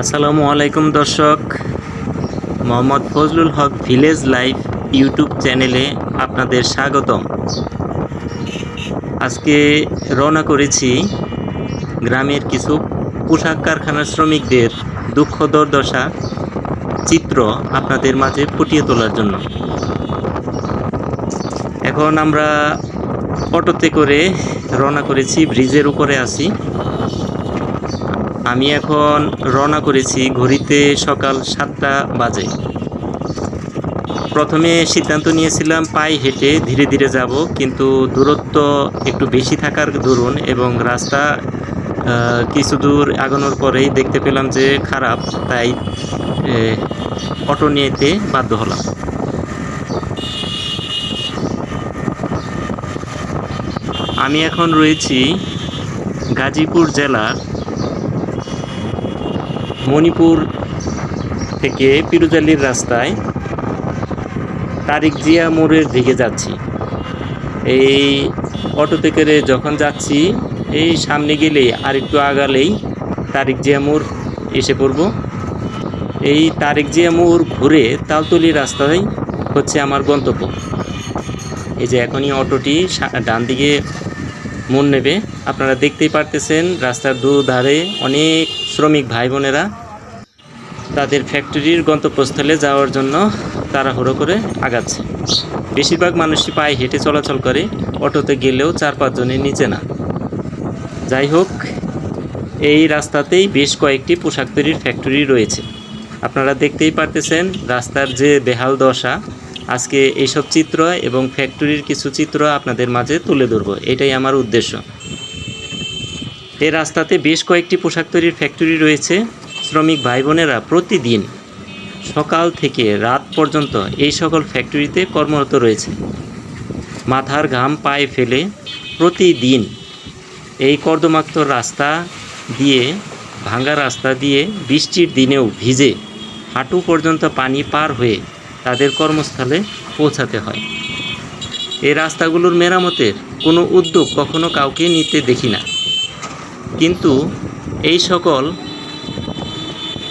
আসসালামু আলাইকুম দর্শক। Mohammad Fazlul Haque village life YouTube চ্যানেলে আপনাদের স্বাগতম। আজকে রওনা করেছি গ্রামের কিছু পোশাক কারখানার শ্রমিকদের দুঃখ দুর্দশা চিত্র আপনাদের মাঝে ফুটিয়ে তোলার জন্য। এখন আমরা অটোতে করে রওনা করেছি, ব্রিজের উপরে আছি। আমি এখন রওনা করেছি ঘড়িতে সকাল সাতটা বাজে। প্রথমে সিদ্ধান্ত নিয়েছিলাম পায়ে হেঁটে ধীরে ধীরে যাব, কিন্তু দূরত্ব একটু বেশি থাকার দরুন এবং রাস্তা কিছু দূর আগানোর পরেই দেখতে পেলাম যে খারাপ, তাই অটো নিতে বাধ্য হলাম। আমি এখন রয়েছি গাজীপুর জেলার মণিপুর থেকে পিরুজালির রাস্তায় তারিক জিয়া মোড়ের দিকে যাচ্ছি। এই অটোতে করে যখন যাচ্ছি, এই সামনে গেলেই আর একটু আগালেই তারিক জিয়া মোড় এসে পড়ব। এই তারিক জিয়া মোড় ঘুরে তালতলি রাস্তায় হচ্ছে আমার গন্তব্য। এই যে এখনই অটোটি ডান দিকে মন নেবে। আপনারা দেখতেই পারতেছেন রাস্তার দুধারে অনেক শ্রমিক ভাই বোনেরা তাদের ফ্যাক্টরির গন্তব্যস্থলে যাওয়ার জন্য তাড়াহুড়ো করে আগাচ্ছে। বেশিরভাগ মানুষই পায়ে হেঁটে চলাচল করে, অটোতে গেলেও চার পাঁচজনের নিচে না। যাই হোক, এই রাস্তাতেই বেশ কয়েকটি পোশাক তৈরির ফ্যাক্টরি রয়েছে। আপনারা দেখতেই পারতেছেন রাস্তার যে বেহাল দশা। আজকে এইসব চিত্র এবং ফ্যাক্টরির কিছু চিত্র আপনাদের মাঝে তুলে ধরবো। এটাই আমার উদ্দেশ্য। এই রাস্তাতে বেশ কয়েকটি পোশাক তৈরির ফ্যাক্টরি রয়েছে। শ্রমিক ভাই বোনেরা প্রতিদিন সকাল থেকে রাত পর্যন্ত এই সকল ফ্যাক্টরিতে কর্মরত রয়েছে। মাথার ঘাম পায়ে ফেলে প্রতিদিন এই কর্দমাক্ত রাস্তা দিয়ে, ভাঙ্গা রাস্তা দিয়ে বৃষ্টির দিনেও ভিজে হাঁটু পর্যন্ত পানি পার হয়ে তাদের কর্মস্থলে পৌঁছাতে হয়। এই রাস্তাগুলোর মেরামতের কোনো উদ্যোগ কখনো কাউকে নিতে দেখি না। কিন্তু এই সকল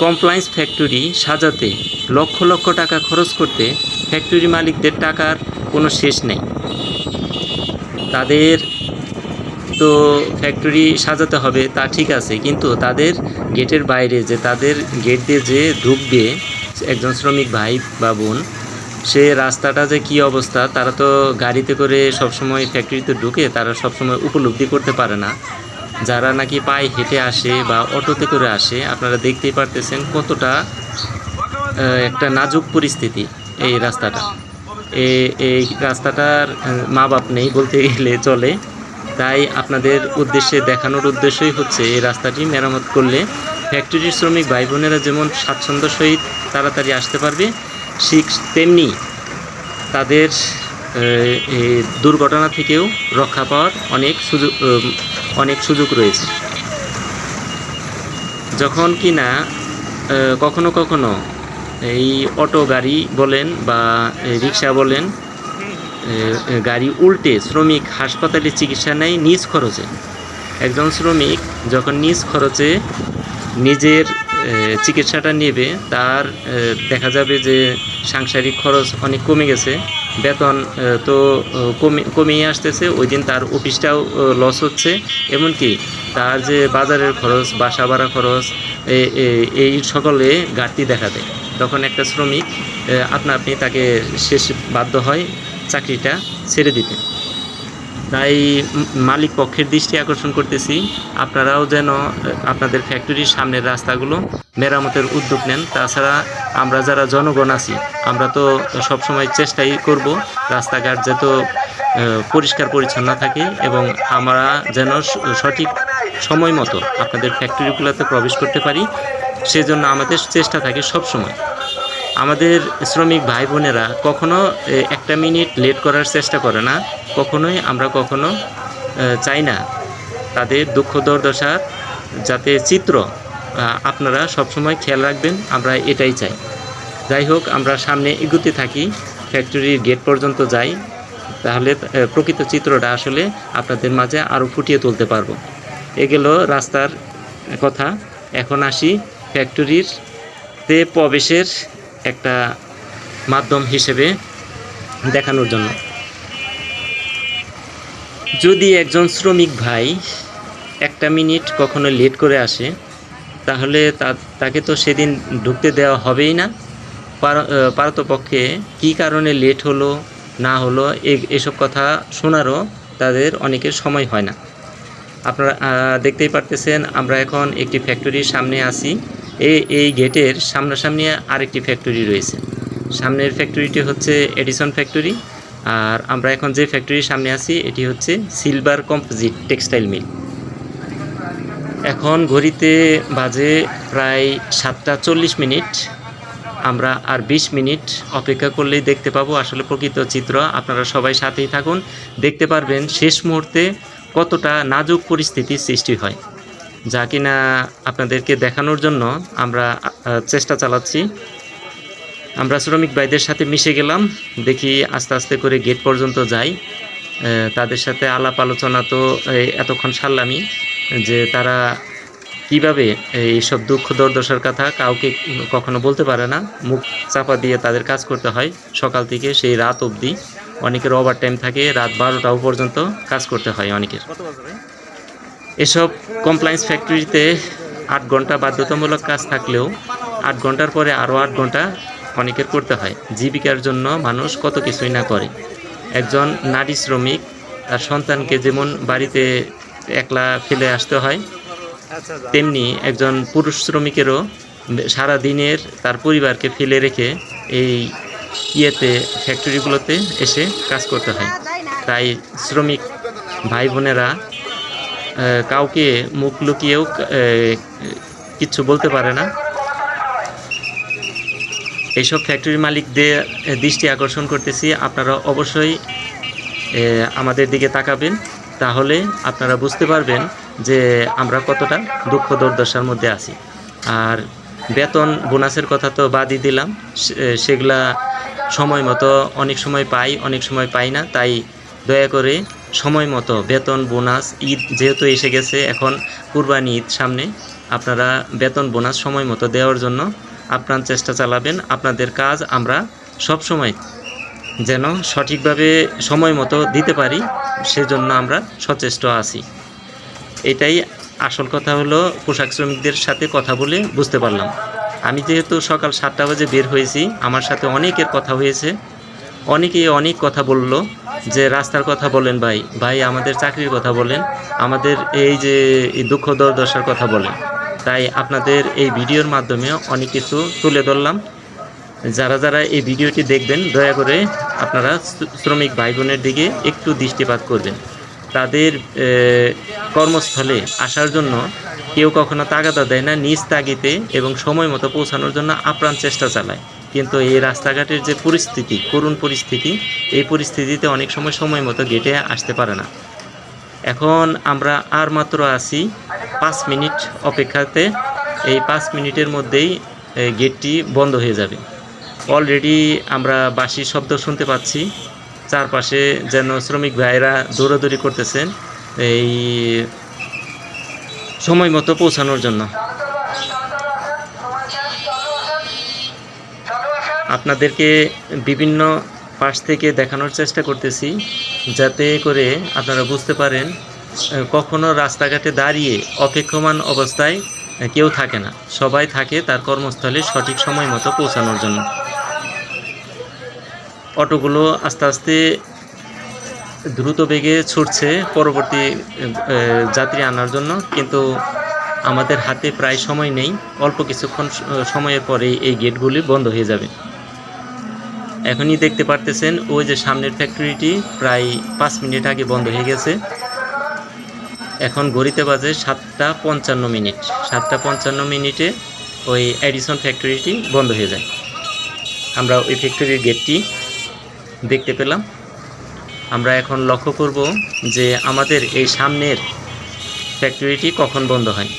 কমপ্লায়েন্স ফ্যাক্টরি সাজাতে লক্ষ লক্ষ টাকা খরচ করতে ফ্যাক্টরি মালিকদের টাকার কোনো শেষ নেই। তাদের তো ফ্যাক্টরি সাজাতে হবে, তা ঠিক আছে, কিন্তু তাদের গেটের বাইরে যে তাদের গেট দিয়ে যে ঢুকবে একজন শ্রমিক ভাই বা বোন, সে রাস্তাটা যে কী অবস্থা, তারা তো গাড়িতে করে সবসময় ফ্যাক্টরিতে ঢুকে তারা সবসময় উপলব্ধি করতে পারে না। যারা নাকি পায়ে হেঁটে আসে বা অটোতে করে আসে, আপনারা দেখতেই পারতেছেন কতটা একটা নাজুক পরিস্থিতি এই রাস্তাটা। এই রাস্তাটার মা বাপ নেই বলতে গেলে চলে। তাই আপনাদের উদ্দেশ্যে দেখানোর উদ্দেশ্যই হচ্ছে এই রাস্তাটি মেরামত করলে ফ্যাক্টরির শ্রমিক ভাই বোনেরা যেমন স্বাচ্ছন্দ্য সহিত তাড়াতাড়ি আসতে পারবে, ঠিক তেমনি তাদের দুর্ঘটনা থেকেও রক্ষা পাওয়ার অনেক সুযোগ অনেক সুযোগ রয়েছে। যখন কি না কখনো কখনো এই অটো গাড়ি বলেন বা রিক্সা বলেন গাড়ি উল্টে শ্রমিক হাসপাতালে চিকিৎসা নেয় নিজ খরচে। একজন শ্রমিক যখন নিজ খরচে নিজের চিকিৎসাটা নেবে, তার দেখা যাবে যে সাংসারিক খরচ অনেক কমে গেছে, বেতন তো কমে কমিয়ে আসতেছে, ওই দিন তার অফিসটাও লস হচ্ছে, এমনকি তার যে বাজারের খরচ, বাসা ভাড়া খরচ এই সকলে ঘাটতি দেখা দেয়। তখন একটা শ্রমিক আপনা আপনি তাকে শেষ বাধ্য হয় চাকরিটা ছেড়ে দিতে। তাই মালিক পক্ষের দৃষ্টি আকর্ষণ করতেছি। আপনারাও যেন আপনাদের ফ্যাক্টরির সামনের রাস্তাগুলো মেরামতের উদ্যোগ নেন। তাছাড়া আমরা যারা জনগণ আছি, আমরা তো সবসময় চেষ্টাই করব রাস্তাঘাট যত পরিষ্কার পরিচ্ছন্ন থাকে এবং আমরা যেন সঠিক সময় মতো আপনাদের ফ্যাক্টরিগুলোতে প্রবেশ করতে পারি। সেজন্য আমাদের চেষ্টা থাকে সব সময় আমাদের শ্রমিক ভাই বোনেরা কখনো একটা মিনিট লেট করার চেষ্টা করে না। কখনোই আমরা কখনো চাই না। তাদের দুঃখ দুর্দশার যাতে চিত্র আপনারা সবসময় খেয়াল রাখবেন, আমরা এটাই চাই। যাই হোক, আমরা সামনে এগুতে থাকি, ফ্যাক্টরির গেট পর্যন্ত যাই, তাহলে প্রকৃত চিত্রটা আসলে আপনাদের মাঝে আরও ফুটিয়ে তুলতে পারব। এ গেল রাস্তার কথা। এখন আসি ফ্যাক্টরির তে প্রবেশের একটা মাধ্যম হিসেবে দেখানোর জন্য। যদি একজন শ্রমিক ভাই একটা মিনিট কখনো লেট করে আসে, তাহলে তাকে তো সেদিন ঢুকতে দেওয়া হবেই না। পার- পারতপক্ষে কী কারণে লেট হলো, না হলো এসব কথা শোনারও তাদের অনেকের সময় হয় না। আপনারা দেখতেই পারতেছেন, আমরা এখন একটি ফ্যাক্টরির সামনে আছি। এই এই গেটের সামনাসামনি আরেকটি ফ্যাক্টরি রয়েছে। সামনের ফ্যাক্টরিটি হচ্ছে এডিসন ফ্যাক্টরি। আর আমরা এখন যে ফ্যাক্টরির সামনে আছি, এটি হচ্ছে সিলভার কম্পোজিট টেক্সটাইল মিল এখন ঘড়িতে বাজে প্রায় সাতটা চল্লিশ মিনিট। আমরা আর বিশ মিনিট অপেক্ষা করলেই দেখতে পাবো আসলে প্রকৃত চিত্র। আপনারা সবাই সাথেই থাকুন। দেখতে পারবেন শেষ মুহূর্তে কতটা নাজুক পরিস্থিতির সৃষ্টি হয়। যা কিনা আপনাদেরকে দেখানোর জন্য আমরা চেষ্টা চালাচ্ছি। আমরা শ্রমিক ভাইদের সাথে মিশে গেলাম দেখি আস্তে আস্তে করে গেট পর্যন্ত যাই। তাদের সাথে আলাপ আলোচনা তো এতক্ষণ সারলামই যে তারা কীভাবে এইসব দুঃখ দুর্দশার কথা কাউকে কখনো বলতে পারে না। মুখ চাপা দিয়ে তাদের কাজ করতে হয়। সকাল থেকে সেই রাত অবধি অনেকের ওভার টাইম থাকে। রাত বারোটাও পর্যন্ত কাজ করতে হয় অনেকের। এসব কমপ্লায়েন্স ফ্যাক্টরিতে আট ঘণ্টা বাধ্যতামূলক কাজ থাকলেও আট ঘণ্টার পরে আরও আট ঘণ্টা অনেকের করতে হয়। জীবিকার জন্য মানুষ কত কিছুই না করে। একজন নারী শ্রমিক তার সন্তানকে যেমন বাড়িতে একলা ফেলে আসতে হয় তেমনি একজন পুরুষ শ্রমিকেরও সারা দিনের তার পরিবারকে ফেলে রেখে এই ইয়েতে ফ্যাক্টরিগুলোতে এসে কাজ করতে হয়। তাই শ্রমিক ভাই বোনেরা কাউকে মুখ লুকিয়েও কিচ্ছু বলতে পারে না। এইসব ফ্যাক্টরির মালিকদের দৃষ্টি আকর্ষণ করতেছি। আপনারা অবশ্যই আমাদের দিকে তাকাবেন, তাহলে আপনারা বুঝতে পারবেন যে আমরা কতটা দুঃখ দুর্দশার মধ্যে আছি। আর বেতন, বোনাসের কথা তো বাদই দিলাম সেগুলা সময় মতো, অনেক সময় পাই, অনেক সময় পাই না। তাই দয়া করে সময় মতো বেতন, বোনাস, ঈদ যেহেতু এসে গেছে, এখন কুরবানি ঈদ সামনে, আপনারা বেতন, বোনাস সময় মতো দেওয়ার জন্য আপ্রাণ চেষ্টা চালাবেন। আপনাদের কাজ আমরা সব সময় যেন সঠিকভাবে সময় মতো দিতে পারি, সেজন্য আমরা সচেষ্ট আছি। এটাই আসল কথা হলো, পোশাক শ্রমিকদের সাথে কথা বলে বুঝতে পারলাম। আমি যেহেতু সকাল সাতটা বাজে বের হয়েছি, আমার সাথে অনেকের কথা হয়েছে। অনেকেই অনেক কথা বলল যে, রাস্তার কথা বলেন ভাই। ভাই, আমাদের চাকরির কথা বলেন। আমাদের এই যে দুঃখ দুর্দশার কথা বলেন। তাই আপনাদের এই ভিডিওর মাধ্যমে অনেক কিছু তুলে ধরলাম। যারা যারা এই ভিডিওটি দেখবেন, দয়া করে আপনারা শ্রমিক ভাই বোনের দিকে একটু দৃষ্টিপাত করবেন। তাদের কর্মস্থলে আসার জন্য কেউ কখনো তাগাদা দেয় না, নিজ তাগিতে এবং সময় মতো পৌঁছানোর জন্য আপ্রাণ চেষ্টা চালায়। কিন্তু এই রাস্তাঘাটের যে পরিস্থিতি, করুণ পরিস্থিতি, এই পরিস্থিতিতে অনেক সময় সময় মতো গেটে আসতে পারে না। এখন আমরা আর মাত্র আছি পাঁচ মিনিট অপেক্ষাতে। এই পাঁচ মিনিটের মধ্যেই গেটটি বন্ধ হয়ে যাবে। অলরেডি আমরা বাঁশির শব্দ শুনতে পাচ্ছি। চারপাশে যেন শ্রমিক ভাইরা দৌড়াদৌড়ি করতেছেন এই সময় মতো পৌঁছানোর জন্য। আপনাদেরকে বিভিন্ন পাশ থেকে দেখানোর চেষ্টা করতেছি। যাতে করে আপনারা বুঝতে পারেন কখনো রাস্তাঘাটে দাঁড়িয়ে অপেক্ষমান অবস্থায় কেউ থাকে না। সবাই থাকে তার কর্মস্থলে সঠিক সময় মতো পৌঁছানোর জন্য। অটোগুলো আস্তে আস্তে দ্রুত বেগে ছুটছে পরবর্তী যাত্রী আনার জন্য, কিন্তু আমাদের হাতে প্রায় সময় নেই। অল্প কিছুক্ষণ সময়ের পরেই এই গেটগুলি বন্ধ হয়ে যাবে। এখনই দেখতে পারতেছেন, ওই যে সামনের ফ্যাক্টরিটি প্রায় পাঁচ মিনিট আগে বন্ধ হয়ে গেছে। এখন ঘড়িতে বাজে সাতটা পঞ্চান্ন মিনিট। সাতটা পঞ্চান্ন মিনিটে ওই অ্যাডিসন ফ্যাক্টরিটি বন্ধ হয়ে যায়। আমরা ওই ফ্যাক্টরির গেটটি দেখতে পেলাম। আমরা এখন লক্ষ্য করব যে আমাদের এই সামনের ফ্যাক্টরিটি কখন বন্ধ হয়।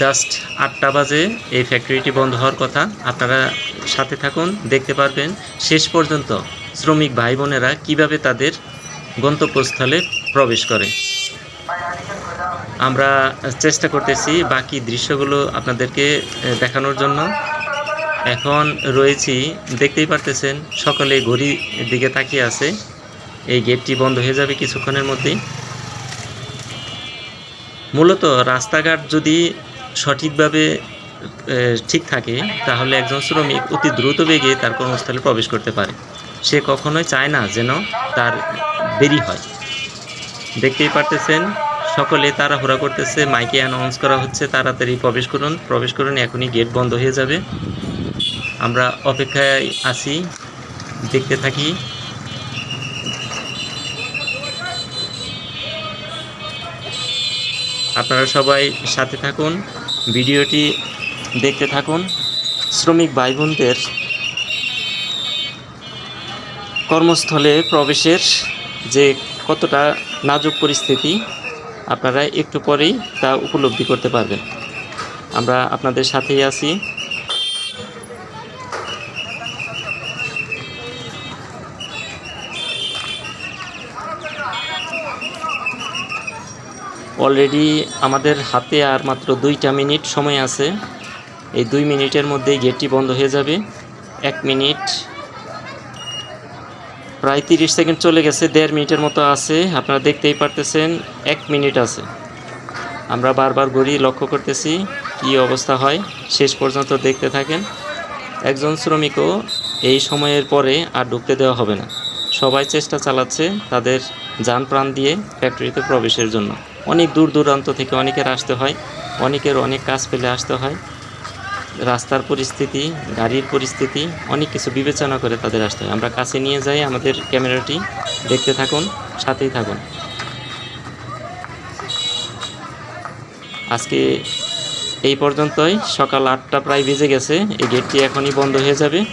জাস্ট আটটা বাজে, এই ফ্যাক্টরিটি বন্ধ হওয়ার কথা। আপনারা সাথে থাকুন, দেখতে পারবেন শেষ পর্যন্ত শ্রমিক ভাই বোনেরা কীভাবে তাদের গন্তব্যস্থলে প্রবেশ করে। আমরা চেষ্টা করতেছি বাকি দৃশ্যগুলো আপনাদেরকে দেখানোর জন্য। এখন রয়েছি, দেখতেই পারতেছেন, সকলে ঘড়ির দিকে তাকিয়ে আছে। এই গেটটি বন্ধ হয়ে যাবে কিছুক্ষণের মধ্যেই। মূলত রাস্তাঘাট যদি সঠিকভাবে ঠিক থাকে, তাহলে একজন শ্রমিক অতি দ্রুত বেগে তার কর্মস্থলে প্রবেশ করতে পারে। সে কখনোই চায় না যেন তার দেরি হয়। দেখতেই পারতেছেন, সকলে তাড়াহুড়া করতেছে, মাইকে অ্যানাউন্স করা হচ্ছে, তাড়াতাড়ি প্রবেশ করুন প্রবেশ করুন, এখনই গেট বন্ধ হয়ে যাবে। আমরা অপেক্ষায় আছি, দেখতে থাকি। আপনারা সবাই সাথে থাকুন। ভিডিওটি দেখতে থাকুন। শ্রমিক ভাই বোনদের কর্মস্থলে প্রবেশের যে কতটা নাজুক পরিস্থিতি, আপনারা একটু পরেই তা উপলব্ধি করতে পারবেন। আমরা আপনাদের সাথেই আছি। অলরেডি আমাদের হাতে আর মাত্র দুইটা মিনিট সময় আছে। এই দুই মিনিটের মধ্যেই গেটটি বন্ধ হয়ে যাবে। এক মিনিট, প্রায় তিরিশ সেকেন্ড চলে গেছে, দেড় মিনিটের মতো আছে। আপনারা দেখতেই পারতেছেন, এক মিনিট আছে। আমরা বারবার ঘড়ি লক্ষ্য করতেছি, কি অবস্থা হয়। শেষ পর্যন্ত দেখতে থাকেন, একজন শ্রমিকও এই সময়ের পরে আর ঢুকতে দেওয়া হবে না। সবাই চেষ্টা চালাচ্ছে তাদের যান প্রাণ দিয়ে ফ্যাক্টরিতে প্রবেশের জন্য। অনেক দূর দূরান্ত থেকে অনেকের আসতে হয়, অনেকের অনেক কাজ পেলে আসতে হয়। রাস্তার পরিস্থিতি, গাড়ির পরিস্থিতি, অনেক কিছু বিবেচনা করে তাদের আসতে হয়। আমরা কাছে নিয়ে যাই আমাদের ক্যামেরাটি, দেখতে থাকুন, সাথেই থাকুন। আজকে এই পর্যন্তই। সকাল আটটা প্রায় বেজে গেছে, এই গেটটি এখনই বন্ধ হয়ে যাবে।